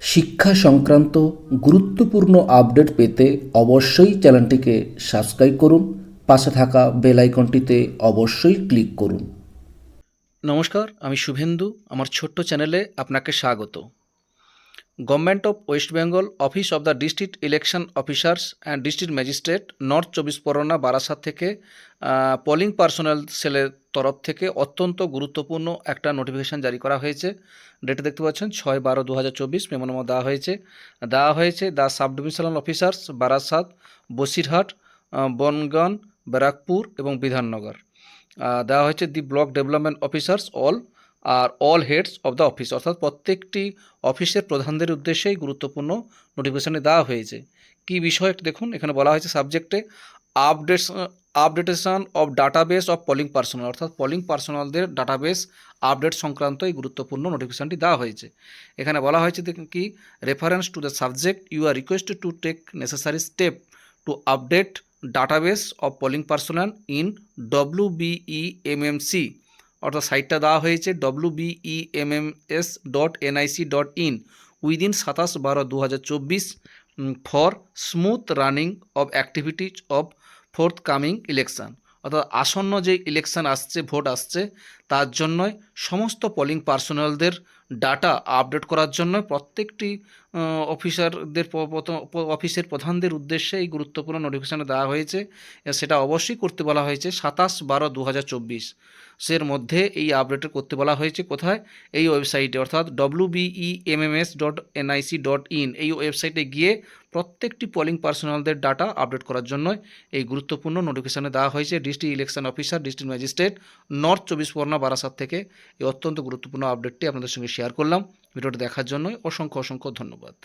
শিক্ষা সংক্রান্ত গুরুত্বপূর্ণ আপডেট পেতে অবশ্যই চ্যানেলটিকে সাবস্ক্রাইব করুন, পাশে থাকা বেল আইকনটিতে অবশ্যই ক্লিক করুন। নমস্কার, আমি শুভেন্দু, আমার ছোট্ট চ্যানেলে আপনাকে স্বাগত। Government of West Bengal office of the district election officers and district magistrate north চব্বিশ পরগনা বারাসাত থেকে পোলিং পার্সোনাল সেলের তরফ থেকে অত্যন্ত গুরুত্বপূর্ণ একটা নোটিফিকেশান জারি করা হয়েছে। ডেটে দেখতে পাচ্ছেন, ছয় বারো দু হাজার চব্বিশ মেমোনামা দেওয়া হয়েছে। দেওয়া হয়েছে the sub divisional officers Barasat Basirhat Bangaon Barrackpore এবং বিধাননগর দেওয়া হয়েছে the block development officers all R all heads of the office অর্থাৎ প্রত্যেকটি অফিসের প্রধানদের উদ্দেশ্যেই গুরুত্বপূর্ণ নোটিফিকেশানে দেওয়া হয়েছে। কি বিষয় দেখুন, এখানে বলা হয়েছে সাবজেক্টে updates updation of database of polling personnel অর্থাৎ পলিং পার্সোনালদের ডাটাবেস আপডেট সংক্রান্ত এই গুরুত্বপূর্ণ নোটিফিকেশানটি দেওয়া হয়েছে। এখানে বলা হয়েছে কি reference to the subject you are requested to take necessary step to update database of polling personal in W BE MMC অর্থাৎ সাইটটা দেওয়া হয়েছে W BE S dot NIC dot in within সাতাশ বারো দু হাজার চব্বিশ for smooth running of activities of forthcoming election অর্থাৎ আসন্ন যে ইলেকশান আসছে, ভোট আসছে, তার জন্যই সমস্ত পোলিং পার্সোনালদের ডাটা আপডেট করার জন্য প্রত্যেকটি অফিসারদের অফিসের প্রধানদের উদ্দেশ্যে এই গুরুত্বপূর্ণ নোটিফিকেশানে দেওয়া হয়েছে। সেটা অবশ্যই করতে বলা হয়েছে সাতাশ বারো দু হাজার চব্বিশ। সের মধ্যে এই আপডেট করতে বলা হয়েছে কোথায়? এই ওয়েবসাইটে অর্থাৎ W BE MMS dot NIC dot in এই ওয়েবসাইটে গিয়ে প্রত্যেকটি পোলিং পার্সোনালদের ডাটা আপডেট করার জন্য এই গুরুত্বপূর্ণ নোটিফিকেশানে দেওয়া হয়েছে। District election officer district magistrate north চব্বিশ পরগনা বারাসাত থেকে। এই অত্যন্ত গুরুত্বপূর্ণ আপডেটটি আপনাদের সঙ্গে শেয়ার করলাম। ভিডিওটা দেখার জন্য অসংখ্য অসংখ্য ধন্যবাদ।